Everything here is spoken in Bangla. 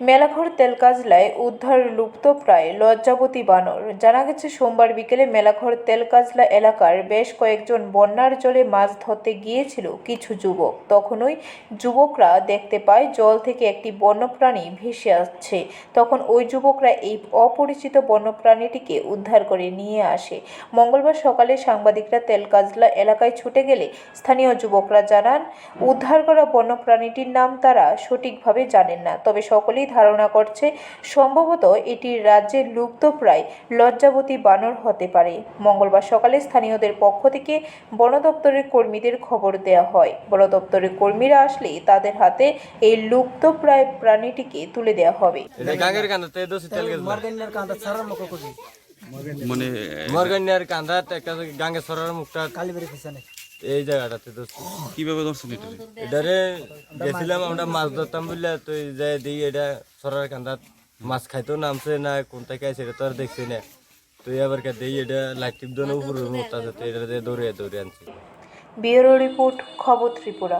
মেলাঘর তেলকাজলায় উদ্ধার লুপ্তপ্রায় লজ্জাবতী বানর। জানা গেছে, সোমবার বিকেলে মেলাঘর তেলকাজলা এলাকার বেশ কয়েকজন বন্যার জলে মাছ ধরতে গিয়েছিল কিছু যুবক। তখনই যুবকরা দেখতে পায়, জল থেকে একটি বন্যপ্রাণী ভেসে আসছে। তখন ওই যুবকরা এই অপরিচিত বন্যপ্রাণীটিকে উদ্ধার করে নিয়ে আসে। মঙ্গলবার সকালে সাংবাদিকরা তেলকাজলা এলাকায় ছুটে গেলে স্থানীয় যুবকরা জানান, উদ্ধার করা বন্যপ্রাণীটির নাম তারা সঠিকভাবে জানেন না। তবে সকলেই ধারণা করছে সম্ভবত এটি রাজ্যের লুপ্তপ্রায় লজ্জাবতী বানর হতে পারে। মঙ্গলবার সকালে স্থানীয়দের পক্ষ থেকে বন দপ্তরের কর্মীদের খবর দেওয়া হয়। বন দপ্তরের কর্মীরা আসলে তাদের হাতে এই লুপ্তপ্রায় প্রাণীটিকে তুলে দেওয়া হবে। মানে মরগানিয়ার কান্দাত একটা গাঙ্গে সরার মুখটা কালীবাড়ি পিছনে এই জায়গাটাতে কীভাবে ধরছেন এটা? এটারে গেছিলাম আমরা মাছ ধরতাম বললে তো যাই দিই এটা সরার কান্দাত মাছ খাইতো নামছে না কোন থেকে আছে এটা তো আর দেখছি না। তো এবার কে দিই এটা লাইট টিপ দোনো উপরে মুখটা আছে তো এটা দিয়ে দৌড়ে দৌড়ে আনছি। ব্যুরো রিপোর্ট খবর ত্রিপুরা।